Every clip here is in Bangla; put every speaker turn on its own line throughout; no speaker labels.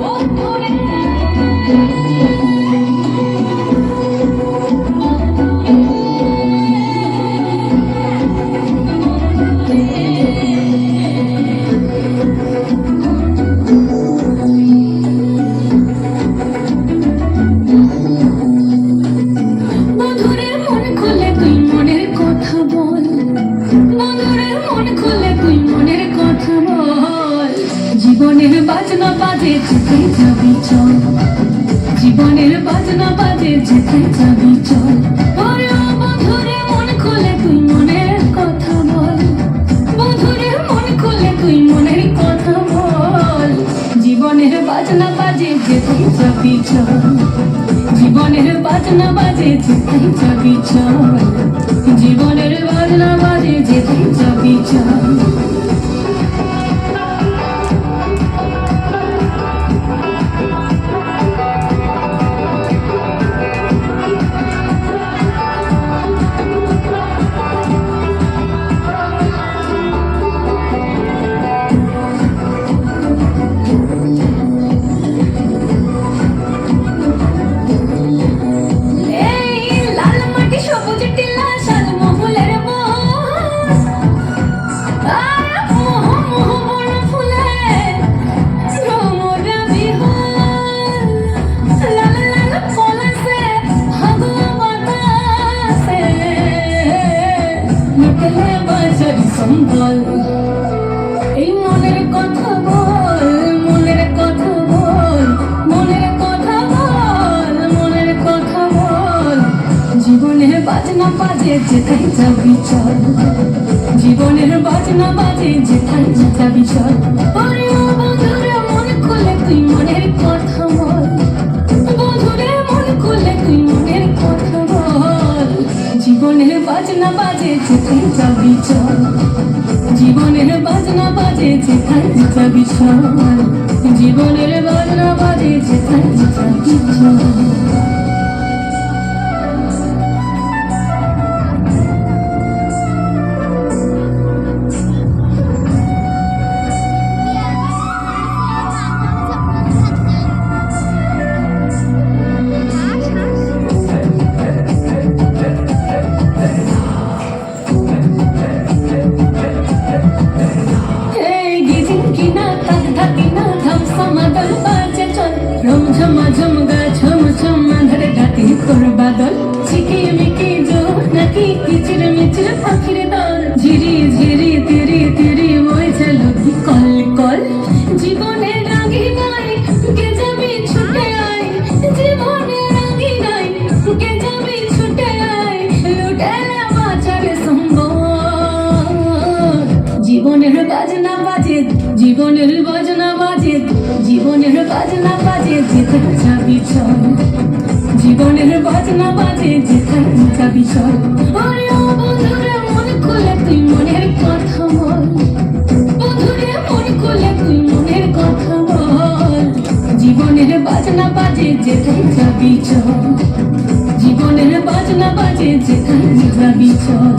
বন্ধুরে জীবনের বাজনা বাজে যেতে যাবি চল। জীবনের বাজনা বাজে যেতে যাবি চল। বন্ধুরে মন খুলে তুই মনের কথা বল। বন্ধুরে মন খুলে তুই মনের কথা বল। জীবনের বাজনা বাজে যেতে যাবি চল। জীবনের বাজনা বাজে যেতে যাবি চল। জীবনের বাজনা বাজে যেতে যাবি চল। এই মনের কথা বল, মনের কথা বল, মনের কথা বল, মনের কথা বল। জীবনের বাজনা বাজে যেথায় যাবি চল। জীবনের বাজনা বাজে যেথায় যাবি চল। ওরে ও বন্ধুরে মন খুলে তুই মনের বাজনা বাজে যেথায় যাবি চল জীবনের বাজনা বাজে যেখানে যাবি চল জীবনের বাজনা বাজে যেখানে যাবি চল থাক থাকি না বাজে চল রম ঝমগা ঝম ঝম ধরে গাতি তোর বাদল ঝিকি মিকি জো নাকি কিচির মিচির পাখির দল ঝিরি ঝিরি তিরি তিরি ওই চলো কল কল জীবনের রাগি নাই কে যাবি ছুটে আয় জীবনের রাগি নাই কে যাবি ছুটে আয় লুটেলে বাঁচার সম্ভব জীবনের বাজনা বাজে জীবনের বাজনা বাজে, জীবনের বাজনা বাজে, যেখানে যাবি চল। জীবনের বাজনা বাজে, যেখানে যাবি চল। ওরে ও বন্ধুরে, মন খুলে তুই মনের কথা বল। বন্ধুরে, মন খুলে তুই মনের কথা বল। জীবনের বাজনা বাজে, যেখানে যাবি চল। জীবনের বাজনা বাজে, যেখানে যাবি চল।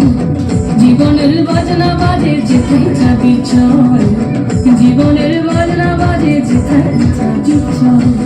জীবনের বাজনা বাজে, যেখানে যাবি চল। জীবনের বাজনা বাজে চল